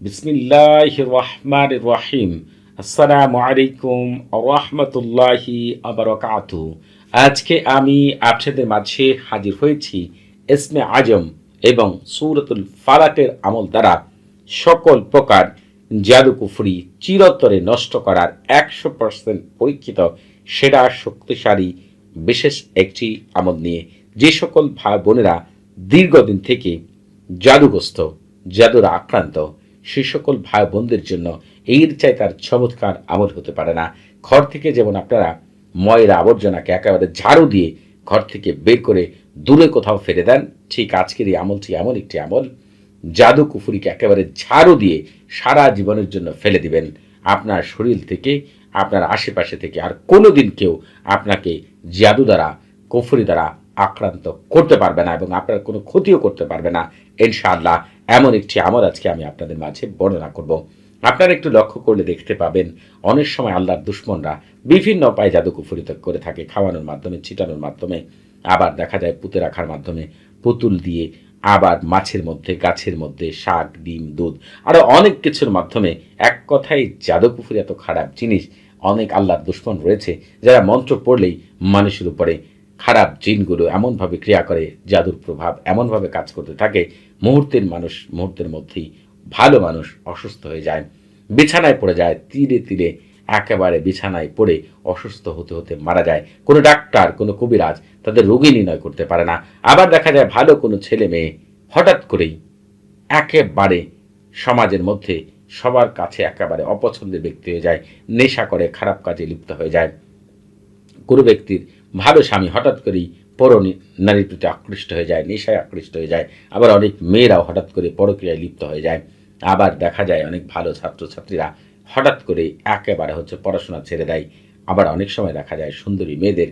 বিসমিল্লাহ রহমান রহিম আসসালামু আলাইকুম রহমতুল্লাহি আবরকাতু আজকে আমি আপনাদের মাঝে হাজির হয়েছি এসমে আজম এবং সুরতুল ফালাকের আমল দ্বারা সকল প্রকার জাদুকুফরি চিরতরে নষ্ট করার একশো পার্সেন্ট পরীক্ষিত, সেরা, শক্তিশালী, বিশেষ একটি আমল নিয়ে যে সকল ভাই বোনেরা দীর্ঘদিন থেকে জাদুগ্রস্ত, জাদুরা আক্রান্ত সে সকল ভাই বোনদের জন্য এর চাই তার চমৎকার আমল হতে পারে না। ঘর থেকে যেমন আপনারা ময়রা আবর্জনাকে একেবারে ঝাড়ু দিয়ে ঘর থেকে বের করে দূরে কোথাও ফেলে দেন, ঠিক আজকের এই আমলটি এমন একটি আমল, জাদু কুফুরিকে একেবারে ঝাড়ু দিয়ে সারা জীবনের জন্য ফেলে দিবেন। আপনার শরীর থেকে, আপনার আশেপাশে থেকে আর কোনো দিন কেউ আপনাকে জাদু দ্বারা, কুফুরি দ্বারা আক্রান্ত করতে পারবে না এবং আপনার কোনো ক্ষতিও করতে পারবে না। ইনশাআল্লাহ এমন একটি আমল আজকে আমি আপনাদের মাঝে বর্ণনা করব। আপনারা একটু লক্ষ্য করলে দেখতে পাবেন, অনেক সময় আল্লাহর দুশ্মনরা বিভিন্ন উপায়ে জাদু কুফুরিত করে থাকে খাওয়ানোর মাধ্যমে, ছিটানোর মাধ্যমে। আবার দেখা যায় পুঁতে রাখার মাধ্যমে পুতুল দিয়ে আবার মাছের মধ্যে, গাছের মধ্যে শাক, ডিম, দুধ, আরও অনেক কিছুর মাধ্যমে এক কথায় জাদুকুফুরি এত খারাপ জিনিস, অনেক আল্লাহর দুশ্মন রয়েছে যারা মন্ত্র পড়লেই মানুষের উপরে খারাপ জিনগুলো এমনভাবে ক্রিয়া করে, জাদুর প্রভাব এমনভাবে কাজ করতে থাকে মুহূর্তের মানুষ, মুহূর্তের মধ্যেই ভালো মানুষ অসুস্থ হয়ে যায়। বিছানায় পড়ে যায় তীরে তীরে একেবারে বিছানায় পড়ে অসুস্থ হতে হতে মারা যায়। কোনো ডাক্তার, কোনো কবিরাজ তাদের রোগী নির্ণয় করতে পারে না। আবার দেখা যায় ভালো কোনো ছেলে মেয়ে হঠাৎ করেই একেবারে সমাজের মধ্যে সবার কাছে একেবারে অপছন্দের ব্যক্তি হয়ে যায়, নেশা করে, খারাপ কাজে লিপ্ত হয়ে যায়। কোনো ব্যক্তির ভালো স্বামী হঠাৎ করেই পর নারীর প্রতি আকৃষ্ট হয়ে যায়, নেশায় আকৃষ্ট হয়ে যায়। আবার অনেক মেয়েরাও হঠাৎ করে পরক্রিয়ায় লিপ্ত হয়ে যায়। আবার দেখা যায় অনেক ভালো ছাত্রছাত্রীরা হঠাৎ করে একেবারে হচ্ছে পড়াশোনা ছেড়ে দেয়। আবার অনেক সময় দেখা যায় সুন্দরী মেয়েদের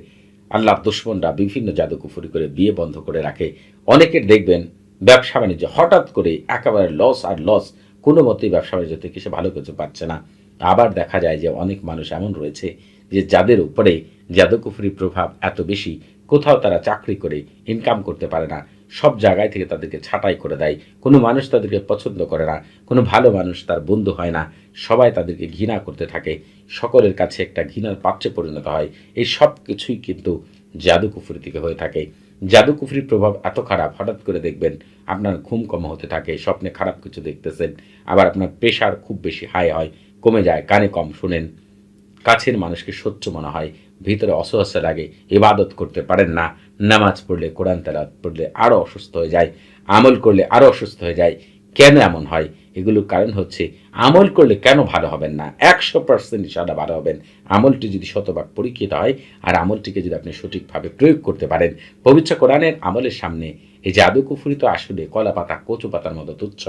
আল্লাহ দুশ্মনরা বিভিন্ন জাদুকুফুরি করে বিয়ে বন্ধ করে রাখে। অনেকের দেখবেন ব্যবসা বাণিজ্য হঠাৎ করে একেবারে লস আর লস কোনো মতেই ব্যবসা বাণিজ্য থেকে সে ভালো কিছু পাচ্ছে না। আবার দেখা যায় যে অনেক মানুষ এমন রয়েছে যে যাদের উপরে জাদুকুফুরি প্রভাব এত বেশি কোথাও তারা চাকরি করে ইনকাম করতে পারে না। সব জায়গায় থেকে তাদেরকে ছাঁটাই করে দেয়। কোনো মানুষ তাদেরকে পছন্দ করে না, কোনো ভালো মানুষ তার বন্ধু হয় না। সবাই তাদেরকে ঘৃণা করতে থাকে। সকলের কাছে একটা ঘৃণার পাত্রে পরিণত হয়। এই সব কিছুই কিন্তু জাদুকুফুরি থেকে হয়ে থাকে। জাদুকুফুরির প্রভাব এত খারাপ, হঠাৎ করে দেখবেন আপনার ঘুম কম হতে থাকে, স্বপ্নে খারাপ কিছু দেখতেছেন, আবার আপনার প্রেশার খুব বেশি হাই হয়, কমে যায়, কানে কম শুনেন। কাছের মানুষকে সহ্য মনে হয়। ভিতরে অসহস্য লাগে, ইবাদত করতে পারেন না, নামাজ পড়লে, কোরআন তেলাত পড়লে আরও অসুস্থ হয়ে যায়, আমল করলে আরও অসুস্থ হয়ে যায়। কেন এমন হয়? এগুলোর কারণ হচ্ছে, আমল করলে কেন ভালো হবেন না? একশো পার্সেন্ট ইশারা ভালো হবেন। আমলটি যদি শতভাগ পরীক্ষিত হয়, আর আমলটিকে যদি আপনি সঠিকভাবে প্রয়োগ করতে পারেন, পবিত্র কোরআনের আমলের সামনে এই জাদু কুফুরি তো আসলে কলা পাতা কচু পাতার মতো তুচ্ছ।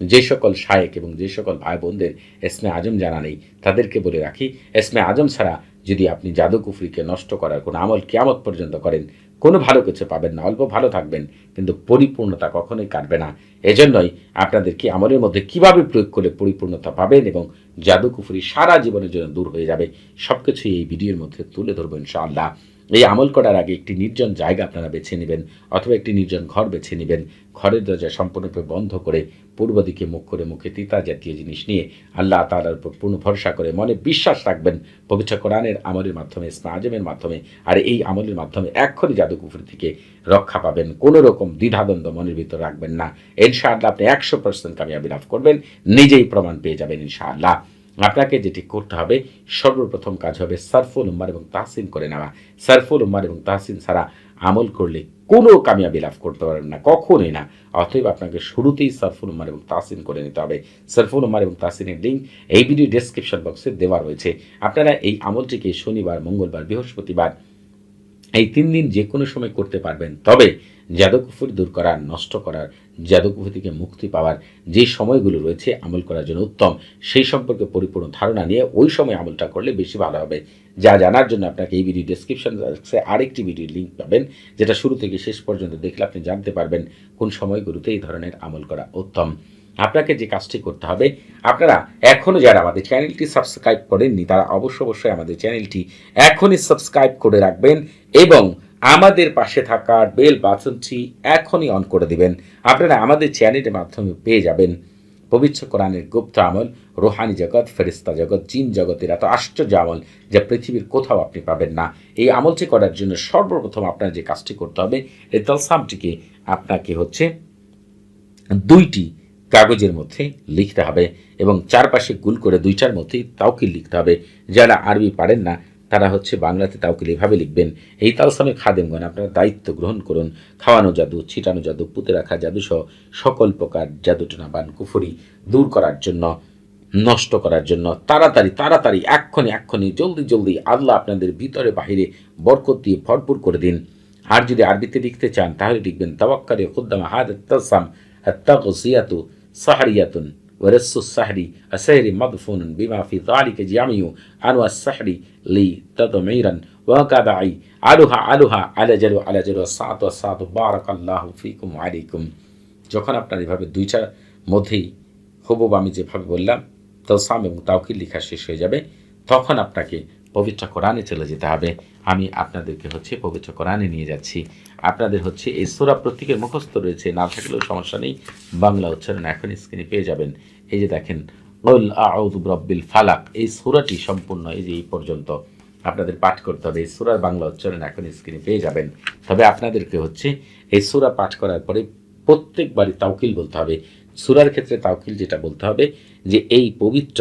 যে সকল শায়েক এবং যে সকল ভাই বোনদের এসমে আজম জানা নেই, তাদেরকে বলে রাখি, এসমে আজম ছাড়া যদি আপনি জাদু কুফরিকে নষ্ট করার কোনো আমল কেয়ামত পর্যন্ত করেন, কোনো ভালো কিছু পাবেন না। অল্প ভালো থাকবেন, কিন্তু পরিপূর্ণতা কখনোই কাটবে না। এজন্যই আপনাদের কি আমলের মধ্যে কীভাবে প্রয়োগ করে পরিপূর্ণতা পাবেন এবং জাদু কুফরি সারা জীবনের জন্য দূর হয়ে যাবে সব কিছুই এই ভিডিওর মধ্যে তুলে ধরবেন ইনশাআল্লাহ। এই আমল করার আগে একটি নির্জন জায়গা আপনারা বেছে নেবেন, অথবা একটি নির্জন ঘর বেছে নেবেন। ঘরের দরজা সম্পূর্ণরূপে বন্ধ করে পূর্ব দিকে মুখ করে মুখে তিতা জাতীয় জিনিস নিয়ে আল্লাহ তালার উপর পূর্ণ ভরসা করে মনে বিশ্বাস রাখবেন। পবিত্র কোরআনের আমলের মাধ্যমে, ইসমা আজমের মাধ্যমে, আর এই আমলের মাধ্যমে এক্ষণি জাদুকুফুরি থেকে রক্ষা পাবেন। কোনো রকম দ্বিধাদ্বন্দ্ব মনের ভিতর রাখবেন না। ইনশাআল্লাহ আপনি একশো পার্সেন্ট কামিয়াবি লাভ করবেন, নিজেই প্রমাণ পেয়ে যাবেন ইনশাআল্লাহ। আপনাকে যেটি করতে হবে, সর্বপ্রথম কাজ হবে সারফুল উম্মার এবং তাহসিন করে নেওয়া। সারফুল উম্মার এবং তাহসিন ছাড়া আমল করলে কোনো কামিয়াবি লাভ করতে পারবেন না, কখনোই না। অতএব আপনাকে শুরুতেই সারফুল উম্মার এবং তাহসিন করে নিতে হবে। সারফুল উম্মার এবং তাহসিনের লিঙ্ক এই ভিডিও ডেসক্রিপশন বক্সে দেওয়া রয়েছে। আপনারা এই আমলটিকে শনিবার, মঙ্গলবার, বৃহস্পতিবার এই তিন দিন যে কোনো সময় করতে পারবেন। তবে জাদুকুফুরি দূর করার, নষ্ট করার জাদুকুফুরি থেকে মুক্তি পাওয়ার যে সময়গুলো রয়েছে আমল করার জন্য উত্তম, সেই সম্পর্কে পরিপূর্ণ ধারণা নিয়ে ওই সময় আমলটা করলে বেশি ভালো হবে। যা জানার জন্য আপনাকে এই ভিডিও ডিসক্রিপশন বক্সে আরেকটি ভিডিওর লিঙ্ক পাবেন, যেটা শুরু থেকে শেষ পর্যন্ত দেখলে আপনি জানতে পারবেন কোন সময়গুলোতে এই ধরনের আমল করা উত্তম। আপনাকে যে কাজটি করতে হবে, আপনারা এখনও যারা আমাদের চ্যানেলটি সাবস্ক্রাইব করেননি, তারা অবশ্য অবশ্যই আমাদের চ্যানেলটি এখনই সাবস্ক্রাইব করে রাখবেন এবং আমাদের পাশে থাকা বেল বাটনটি এখনই অন করে দিবেন। আপনারা আমাদের চ্যানেলের মাধ্যমে পেয়ে যাবেন। পবিত্র কোরআনের গুপ্ত আমল, রোহানি জগৎ ফেরিস্তা জগৎ, জিন জগতের এত আশ্চর্য আমল যা পৃথিবীর কোথাও আপনি পাবেন না। এই আমলটি করার জন্য সর্বপ্রথম আপনার যে কাজটি করতে হবে, এই তলসামটিকে আপনাকে হচ্ছে দুইটি কাগজের মধ্যে লিখতে হবে এবং চারপাশে গুল করে দুইটার মধ্যেই তাওকিল লিখতে হবে। যারা আরবি পারেন না তারা হচ্ছে বাংলাতে তাওকিল এভাবে লিখবেন, এই তালসামে খাদেমগণ, আপনারা দায়িত্ব গ্রহণ করুন। খাওয়ানো জাদু, ছিটানো জাদু, পুঁতে রাখা জাদুসহ সকল প্রকার জাদুটনা বান কুফুরি দূর করার জন্য, নষ্ট করার জন্য, তাড়াতাড়ি তাড়াতাড়ি, এক্ষণে এক্ষণে, জলদি জলদি আল্লাহ আপনাদের ভিতরে বাহিরে বরকত দিয়ে ভরপুর করে দিন। আর যদি আরবিতে লিখতে চান, তাহলে লিখবেন তাওয়াক্কারে খুদ্দামা হাদ তালসাম তাকসিয়াতু সাহারিয়াতুন। ورس السحر السحر مدفون بما في ذلك جامع أنواع السحر لتضميرا وكبعي علوها علوها على جلو على جلو الساعة والساعة بارك الله فيكم وعليكم যখন আপনার এভাবে দুইটার মধ্যেই হুবুব আমি যেভাবে বললাম তলসাম এবং তাওকিল লেখা শেষ হয়ে যাবে তখন আপনাকে পবিত্র কোরআনে চলে যেতে হবে আমি আপনাদেরকে হচ্ছে পবিত্র কোরআনে নিয়ে যাচ্ছি। আপনাদের হচ্ছে এই সুরা প্রত্যেকের মুখস্থ রয়েছে, না থাকলেও সমস্যা নেই। বাংলা উচ্চারণ এখন স্ক্রিনে পেয়ে যাবেন। এই যে দেখেন ওল আউদুব রব্বিল ফালাক এই সুরাটি সম্পূর্ণ এই যে এই পর্যন্ত আপনাদের পাঠ করতে হবে। এই সুরার বাংলা উচ্চারণ এখন স্ক্রিনে পেয়ে যাবেন। তবে আপনাদেরকে হচ্ছে এই সুরা পাঠ করার পরে প্রত্যেকবারই তাওকিল বলতে হবে। সুরার ক্ষেত্রে তাওকিল যেটা বলতে হবে যে, এই পবিত্র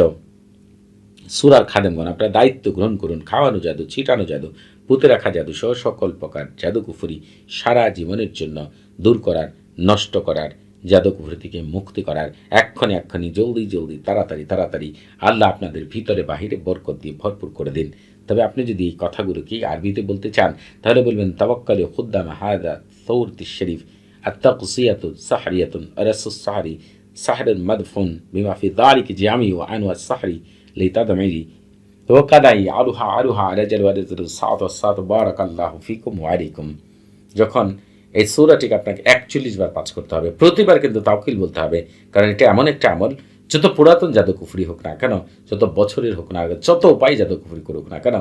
সুরার খাদেমগণ আপনারা দায়িত্ব গ্রহণ করুন। খাওয়ানো জাদু, ছিটানো জাদু, পুঁতে রাখা জাদু সহ সকল প্রকার জাদুকুফুরি সারা জীবনের জন্য দূর করার, নষ্ট করার জাদুকুফুরি থেকে মুক্তি করার, এক্ষণে এক্ষণে, জলদি জলদি, তাড়াতাড়ি তাড়াতাড়ি আল্লাহ আপনাদের ভিতরে বাহিরে বরকত দিয়ে ভরপুর করে দিন। তবে আপনি যদি এই কথাগুলোকে আরবিতে বলতে চান, তাহলে বলবেন তাবাক্কালে খুদ্দাম হায়দা সৌরতি শরীফ আরাসুস সাহারি সাহরের মদফুন বিমাফি দারিক জামি ও আনওয়া সাহারি। لتدعي وقدعي عرها عرها رجل ورجل الساعة والساعة بارك الله فيكم وعليكم যখন এই সূরাটিকে আপনাকে একচল্লিশ বার পাঠ করতে হবে প্রতিবার কিন্তু তাওকিল বলতে হবে কারণ এটা এমন একটা আমল যত পুরাতন জাদু কুফরি হোক না কেন যত বছরের হোক না যত উপায় জাদু কুফরি করুক না কেন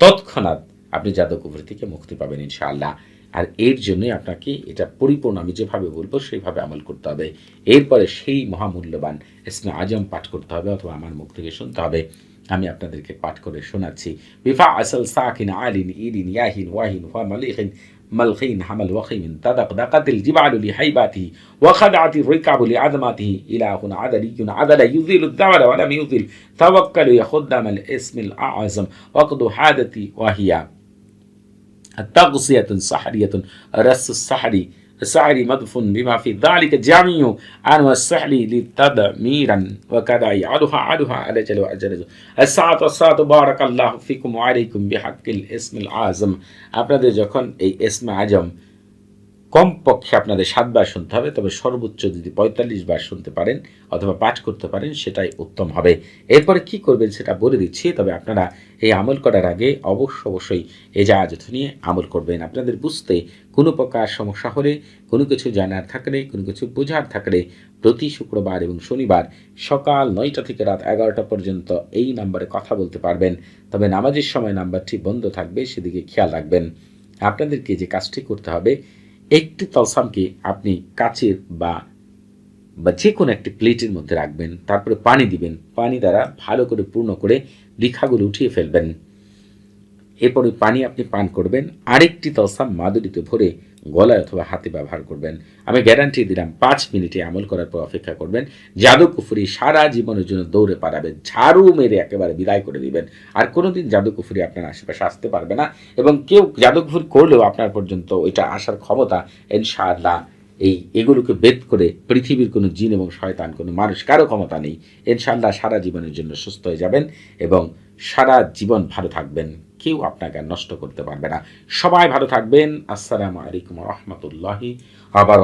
তৎক্ষণাৎ আপনি জাদু কুফরি থেকে মুক্তি পাবেন ইনশাআল্লাহ আর এর জন্যই আপনাকে এটা পরিপূর্ণ আমি যেভাবে বলবো সেইভাবে আমল করতে হবে এরপরে সেই মহামূল্যবান ইসমে আজম পাঠ করতে হবে অথবা আমার মুখ থেকে শুনতে হবে আমি আপনাদেরকে পাঠ করে শোনাচ্ছি বিফা আসল সাকিন আলিন ইলিন ইয়াহিন ওয়াহিন ওয়া মালিহিন ملخين حمل وخيم تدق دقت الجبال لحيباته وخدعت الركاب لعظمته إله عدلي عدل يذيل الدول ولم يذل توكل يخدم الاسم الأعظم وقد حادتي وهي تغصية سحرية رس السحر السحر مدفون بما في ذلك جامع عن السحر لتدميرا وكذا يعلها عدها على جل وعجل الساعة والساعة بارك الله فيكم وعليكم بحق الاسم العظم আপনাদের যখন এই ইসমে আজম কমপক্ষে আপনাদের সাতবার শুনতে হবে, তবে সর্বোচ্চ যদি পঁয়তাল্লিশ বার শুনতে পারেন অথবা পাঠ করতে পারেন, সেটাই উত্তম হবে। এরপরে কি করবেন সেটা বলে দিচ্ছি, তবে আপনারা এই আমল করার আগে অবশ্য অবশ্যই এই জাহাজত নিয়ে আমল করবেন। আপনাদের বুঝতে কোনো প্রকার সমস্যা হলে, কোনো কিছু জানার থাকলে, কোনো কিছু বোঝার থাকলে প্রতি শুক্রবার এবং শনিবার সকাল নয়টা থেকে রাত এগারোটা পর্যন্ত এই নাম্বারে কথা বলতে পারবেন। তবে নামাজের সময় নাম্বারটি বন্ধ থাকবে, সেদিকে খেয়াল রাখবেন। আপনাদেরকে যে কাজটি করতে হবে একটি তলসামকে আপনি কাচের বা বা যে কোনো একটি প্লেটের মধ্যে রাখবেন, তারপরে পানি দিবেন। পানি দ্বারা ভালো করে পূর্ণ করে রিখাগুলো উঠিয়ে ফেলবেন। এরপরে পানি আপনি পান করবেন। আরেকটি তলসাম মাদুরিতে ভরে গলায় অথবা হাতে ব্যবহার করবেন। আমি গ্যারান্টি দিলাম, পাঁচ মিনিটে আমল করার পর অপেক্ষা করবেন। জাদু কুফুরি সারা জীবনের জন্য দৌড়ে পারাবেন ঝাড়ু মেরে একেবারে বিদায় করে দিবেন। আর কোনোদিন জাদু কুফুরি আপনার আশেপাশে আসতে পারবে না এবং কেউ জাদু কুফুরি করলেও আপনার পর্যন্ত ওইটা আসার ক্ষমতা ইনশাআল্লাহ এই এগুলোকে বেদ করে পৃথিবীর কোনো জিন এবং শয়তান, কোনো মানুষ, কারও ক্ষমতা নেই। ইনশাআল্লাহ সারা জীবনের জন্য সুস্থ হয়ে যাবেন এবং সারা জীবন ভালো থাকবেন। কেউ আপনাকে নষ্ট করতে পারবে না। সবাই ভালো থাকবেন। আসসালামু আলাইকুম রহমতুল্লাহি আবার